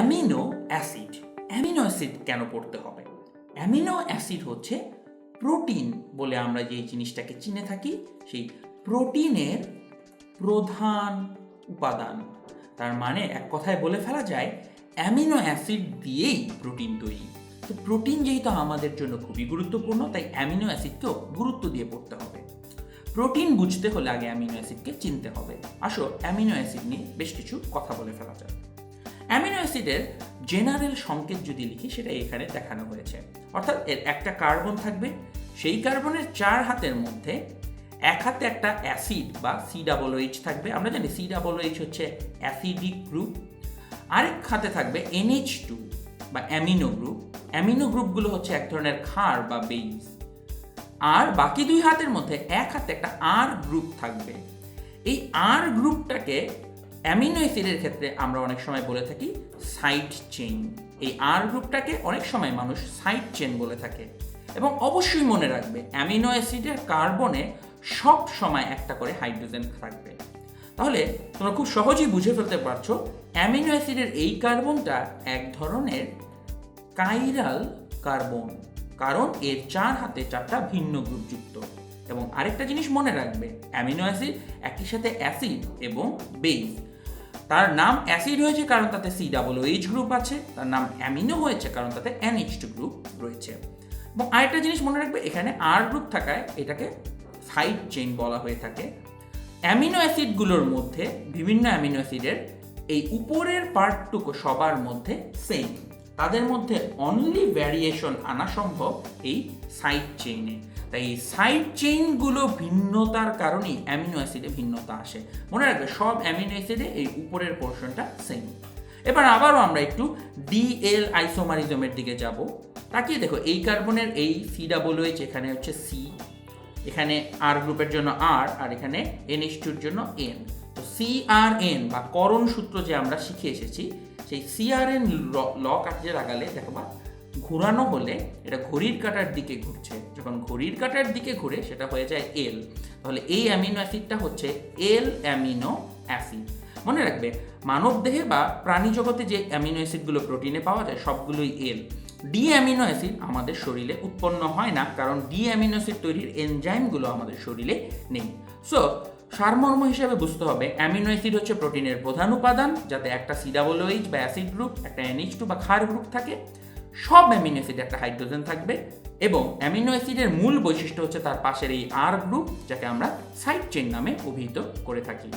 Amino acid amino acid কেন পড়তে হবে? অ্যামিনো অ্যাসিড হচ্ছে প্রোটিন বলে আমরা যে জিনিসটাকে চিনে থাকি, সেই প্রোটিনের প্রধান উপাদান। তার মানে এক কথায় বলে ফেলা যায়, অ্যামিনো অ্যাসিড দিয়েই প্রোটিন তৈরি। তো প্রোটিন যেহেতু আমাদের জন্য খুবই গুরুত্বপূর্ণ, তাই অ্যামিনো অ্যাসিডকেও গুরুত্ব দিয়ে পড়তে হবে। প্রোটিন বুঝতে হলে আগে অ্যামিনো অ্যাসিডকে চিনতে হবে। আসো, অ্যামিনো অ্যাসিড নিয়ে বেশ কিছু কথা বলে ফেলা যায় অ্যামিনো অ্যাসিডের জেনারেল সংকেত যদি লিখি, সেটা এখানে দেখানো হয়েছে। অর্থাৎ এর একটা কার্বন থাকবে। সেই কার্বনের চার হাতের মধ্যে এক হাতে একটা অ্যাসিড বা সি ডাবল এইচ থাকবে। আমরা জানি সি ডাবল এইচ হচ্ছে অ্যাসিডিক গ্রুপ। আরেক হাতে থাকবে এনএইচ টু বা অ্যামিনো গ্রুপ। অ্যামিনো গ্রুপগুলো হচ্ছে এক ধরনের ক্ষার বা বেইস আর বাকি দুই হাতের মধ্যে এক হাতে একটা আর গ্রুপ থাকবে। এই আর গ্রুপটাকে অ্যামিনো অ্যাসিডের ক্ষেত্রে আমরা অনেক সময় বলে থাকি সাইড চেইন। এই আর গ্রুপটাকে অনেক সময় মানুষ সাইড চেইন বলে থাকে। এবং অবশ্যই মনে রাখবে, অ্যামিনো অ্যাসিডের কার্বনে সব সময় একটা করে হাইড্রোজেন থাকবে। তাহলে তোমরা খুব সহজেই বুঝে ফেলতে পারছ, অ্যামিনো অ্যাসিডের এই কার্বনটা এক ধরনের কাইরাল কার্বন। কারণ এর চার হাতে চারটা ভিন্ন গ্রুপযুক্ত এবং আরেকটা জিনিস মনে রাখবে, অ্যামিনো অ্যাসিড একই সাথে অ্যাসিড এবং বেস তার নাম অ্যাসিড হয়েছে কারণ তাতে সি ডাবল এইচ গ্রুপ আছে, তার নাম অ্যামিনো হয়েছে কারণ তাতে এনএইচ টু গ্রুপ রয়েছে। এবং আরেকটা জিনিস মনে রাখবে, এখানে আর গ্রুপ থাকায় এটাকে সাইড চেইন বলা হয়ে থাকে। অ্যামিনো অ্যাসিডগুলোর মধ্যে বিভিন্ন অ্যামিনো অ্যাসিডের এই উপরের পার্টটুকু সবার মধ্যে সেম তাদের মধ্যে অনলি ভ্যারিয়েশন আনা সম্ভব এই সাইড চেইনে তাই এই সাইড চেইনগুলো ভিন্নতার কারণেই অ্যামিনো অ্যাসিডে ভিন্নতা আসে। মনে রাখবে, সব অ্যামিনো অ্যাসিডে এই উপরের পোর্শনটা সেম এবার আবারও আমরা একটু ডিএল আইসোমারিজমের দিকে যাব। তাকিয়ে দেখো, এই কার্বনের এই সি ডাবল এইচ এখানে হচ্ছে সি এখানে আর গ্রুপের জন্য আর আর এখানে টুর জন্য এন তো সি আর এন বা করণ সূত্র যে আমরা শিখে এসেছি সেই সি আর এন ল কাটিয়ে লাগালে দেখবা ঘোরানো হলে এটা ঘড়ির কাটার দিকে ঘুরছে। যখন ঘড়ির কাটার দিকে ঘুরে সেটা হয়ে যায় এল তাহলে এই অ্যামিনো অ্যাসিডটা হচ্ছে এল অ্যামিনো অ্যাসিড মনে রাখবে, মানব দেহে বা প্রাণী জগতে যে অ্যামিনো অ্যাসিডগুলো প্রোটিনে পাওয়া যায়, সবগুলোই এল ডি অ্যামিনো অ্যাসিড আমাদের শরীরে উৎপন্ন হয় না, কারণ ডি অ্যামিনো অ্যাসিড তৈরির এনজাইমগুলো আমাদের শরীরে নেই। সো সারমর্ম হিসেবে বুঝতে হবে, অ্যামিনো অ্যাসিড হচ্ছে প্রোটিনের প্রধান উপাদান, যাতে একটা সিডাবল ওইচ বা অ্যাসিড গ্রুপ, একটা এনএইচ টু বা ক্ষার গ্রুপ থাকে। সব অ্যামিনো অ্যাসিডে একটা হাইড্রোজেন থাকবে এবং অ্যামিনো অ্যাসিডের মূল বৈশিষ্ট্য হচ্ছে তার পাশের এই আর গ্রুপ, যাকে আমরা সাইড চেইন নামে অভিহিত করে থাকি।